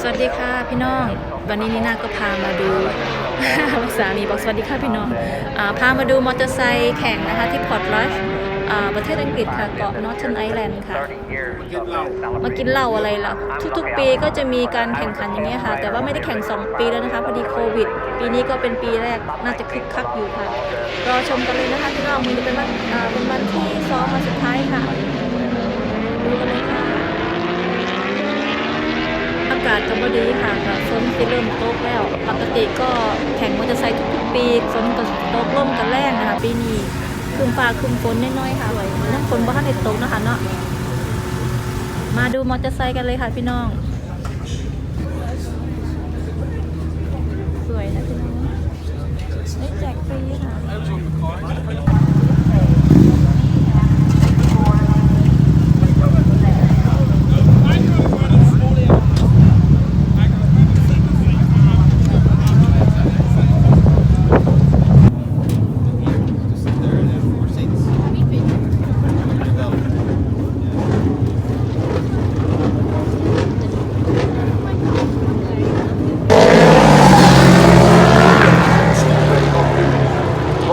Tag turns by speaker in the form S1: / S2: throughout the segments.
S1: สวัสดีค่ะพี่น้อง วันนี้นีน่าก็พามาดูสามีบอกสวัสดีค่ะพี่น้องอพามาดูมอเตอร์ไซค์แข่งนะคะที่พอร์ตรัชประเทศอังกฤษค่ะเกาะนอร์ท n ไอแลนด์ค่ะ มากินเหล้าอะไรล่ะ ทุกๆ ปีก็จะมีการแข่งขันอย่างเงี้ยค่ะ แต่ว่าไม่ได้แข่ง 2 ปีแล้วนะคะ พอดีโควิด ปีนี้ก็เป็นปีแรกน่าจะคึกคักอยู่ค่ะ รอชมกันเลยนะคะพี่น้องมันจะเป็นวันอ่าเป็นวันที่ซ้อมมาสุดท้ายค่ะ ดูกันเลยค่ะ อากา ศก็บดีค่ะค่ะฝนที่เริ่มตกแล้ว ปกติก็แข่งมอเตอร์ไซค์ทุกๆปีฝนก็ตกล่มกันแรงนะคะ ปีนี้คึมฟ้าคึมฝนน้อยๆค่ะน้ำฝนบ้านในตกนะคะเนาะมาดูมอเตอร์ไซค์กันเลยค่ะพี่น้อง สวยนะพี่น้องได้แจกฟรีค่ะ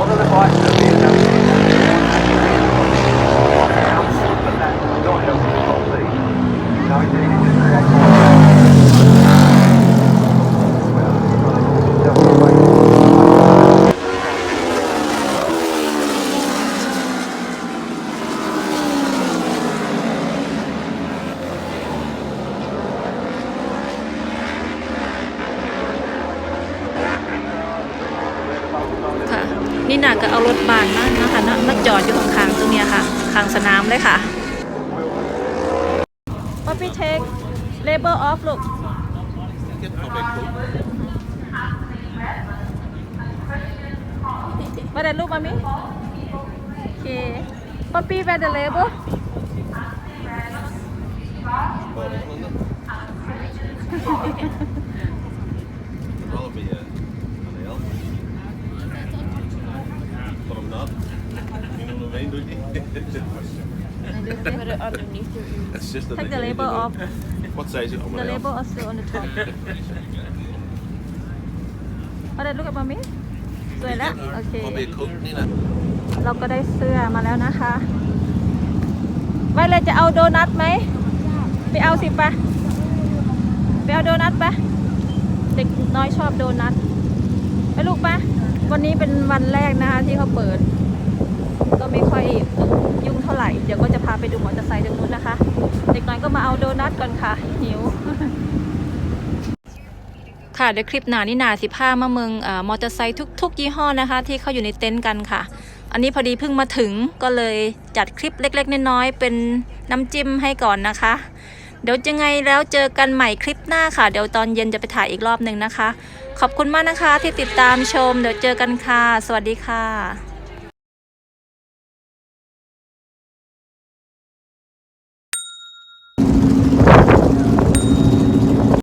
S2: One of the bikes that we announced not helping the top seat. No, it didn't just create more.
S1: ค่ะ นี่นาก็เอารถบานมานะคะเนาะมาจอดอยู่ข้างๆตรงเนี้ยค่ะข้างสนามเลยค่ะ Papi take label off ลูกมาได้ลูกมามิโอ
S3: niet? Het is just dat
S1: Take
S3: ik-
S1: the label off
S3: Wat zei ze?
S1: the
S3: Allemaal
S1: label also on the top มาได้ลูกกับมามิสวยแล้วโอเค
S3: Probeer ik ook niet naar.
S1: เราก็ได้เสื้อมาแล้วนะคะ ไว้เลยจะเอาโดนัทไหม ไปเอาสิปะไปเอาโดนัทปะเด็กน้อยชอบโดนัทไปลูกปะวันนี้เป็นวันแรกนะคะที่เขาเปิด ก็ไม่ค่อยยุ่งเท่าไหร่ เดี๋ยวก็จะพาไปดูมอเตอร์ไซค์ตรงนู้นนะคะ เด็กน้อยก็มาเอาโดนัทก่อนค่ะ หิว ค่ะเดี๋ยวคลิปหน้านี่นาสิพามาเมืองมอเตอร์ไซค์ทุก ๆ ยี่ห้อนะคะ ที่เขาอยู่ในเต็นท์กันค่ะ อันนี้พอดีเพิ่งมาถึงก็เลยจัดคลิปเล็ก ๆ น้อยๆเป็นน้ำจิ้มให้ก่อนนะคะเดี๋ยวยังไงแล้วเจอกันใหม่คลิปหน้าค่ะ เดี๋ยวตอนเย็นจะไปถ่ายอีกรอบหนึ่งนะคะ ขอบคุณมากนะคะที่ติดตามชม เดี๋ยวเจอกันค่ะ สวัสดีค่ะ